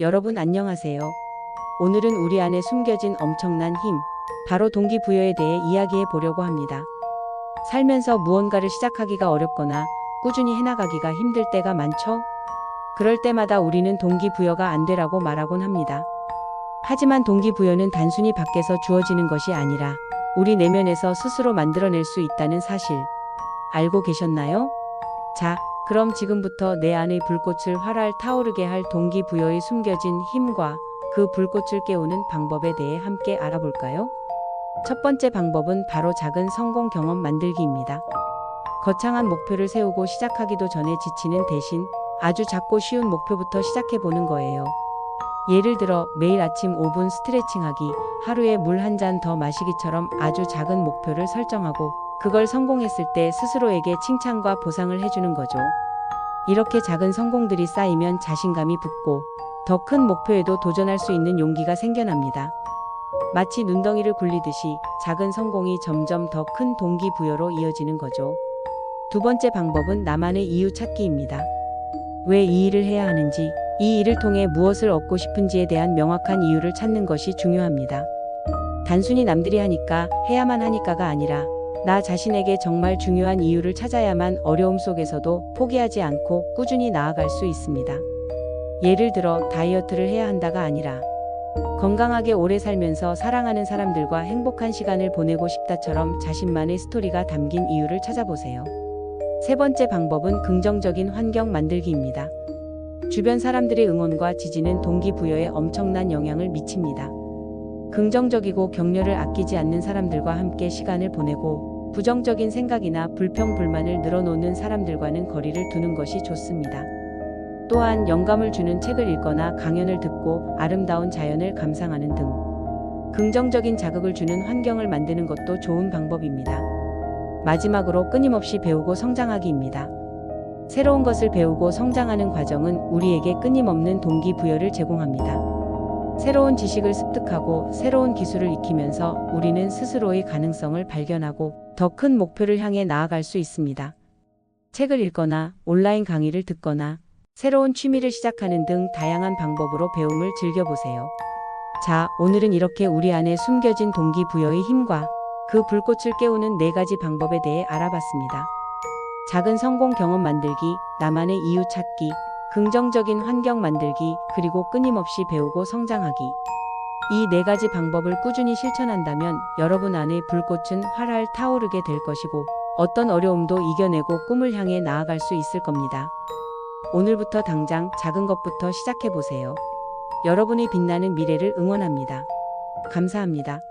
여러분 안녕하세요. 오늘은 우리 안에 숨겨진 엄청난 힘, 바로 동기부여에 대해 이야기해 보려고 합니다. 살면서 무언가를 시작하기가 어렵거나 꾸준히 해나가기가 힘들 때가 많죠? 그럴 때마다 우리는 동기부여가 안 되라고 말하곤 합니다. 하지만 동기부여는 단순히 밖에서 주어지는 것이 아니라 우리 내면에서 스스로 만들어낼 수 있다는 사실 알고 계셨나요? 자, 그럼 지금부터 내 안의 불꽃을 활활 타오르게 할 동기부여의 숨겨진 힘과 그 불꽃을 깨우는 방법에 대해 함께 알아볼까요? 첫 번째 방법은 바로 작은 성공 경험 만들기입니다. 거창한 목표를 세우고 시작하기도 전에 지치는 대신 아주 작고 쉬운 목표부터 시작해 보는 거예요. 예를 들어 매일 아침 5분 스트레칭하기, 하루에 물 한 잔 더 마시기처럼 아주 작은 목표를 설정하고 그걸 성공했을 때 스스로에게 칭찬과 보상을 해주는 거죠. 이렇게 작은 성공들이 쌓이면 자신감이 붙고 더 큰 목표에도 도전할 수 있는 용기가 생겨납니다. 마치 눈덩이를 굴리듯이 작은 성공이 점점 더 큰 동기부여로 이어지는 거죠. 두 번째 방법은 나만의 이유 찾기입니다. 왜 이 일을 해야 하는지, 이 일을 통해 무엇을 얻고 싶은지에 대한 명확한 이유를 찾는 것이 중요합니다. 단순히 남들이 하니까, 해야만 하니까가 아니라, 나 자신에게 정말 중요한 이유를 찾아야만 어려움 속에서도 포기하지 않고 꾸준히 나아갈 수 있습니다. 예를 들어 다이어트를 해야 한다가 아니라 건강하게 오래 살면서 사랑하는 사람들과 행복한 시간을 보내고 싶다처럼 자신만의 스토리가 담긴 이유를 찾아보세요. 세 번째 방법은 긍정적인 환경 만들기입니다. 주변 사람들의 응원과 지지는 동기부여에 엄청난 영향을 미칩니다. 긍정적이고 격려를 아끼지 않는 사람들과 함께 시간을 보내고 부정적인 생각이나 불평, 불만을 늘어놓는 사람들과는 거리를 두는 것이 좋습니다. 또한 영감을 주는 책을 읽거나 강연을 듣고 아름다운 자연을 감상하는 등 긍정적인 자극을 주는 환경을 만드는 것도 좋은 방법입니다. 마지막으로 끊임없이 배우고 성장하기입니다. 새로운 것을 배우고 성장하는 과정은 우리에게 끊임없는 동기부여를 제공합니다. 새로운 지식을 습득하고 새로운 기술을 익히면서 우리는 스스로의 가능성을 발견하고 더 큰 목표를 향해 나아갈 수 있습니다. 책을 읽거나 온라인 강의를 듣거나 새로운 취미를 시작하는 등 다양한 방법으로 배움을 즐겨보세요. 자, 오늘은 이렇게 우리 안에 숨겨진 동기부여의 힘과 그 불꽃을 깨우는 네 가지 방법에 대해 알아봤습니다. 작은 성공 경험 만들기, 나만의 이유 찾기, 긍정적인 환경 만들기, 그리고 끊임없이 배우고 성장하기. 이 네 가지 방법을 꾸준히 실천한다면 여러분 안의 불꽃은 활활 타오르게 될 것이고 어떤 어려움도 이겨내고 꿈을 향해 나아갈 수 있을 겁니다. 오늘부터 당장 작은 것부터 시작해 보세요. 여러분이 빛나는 미래를 응원합니다. 감사합니다.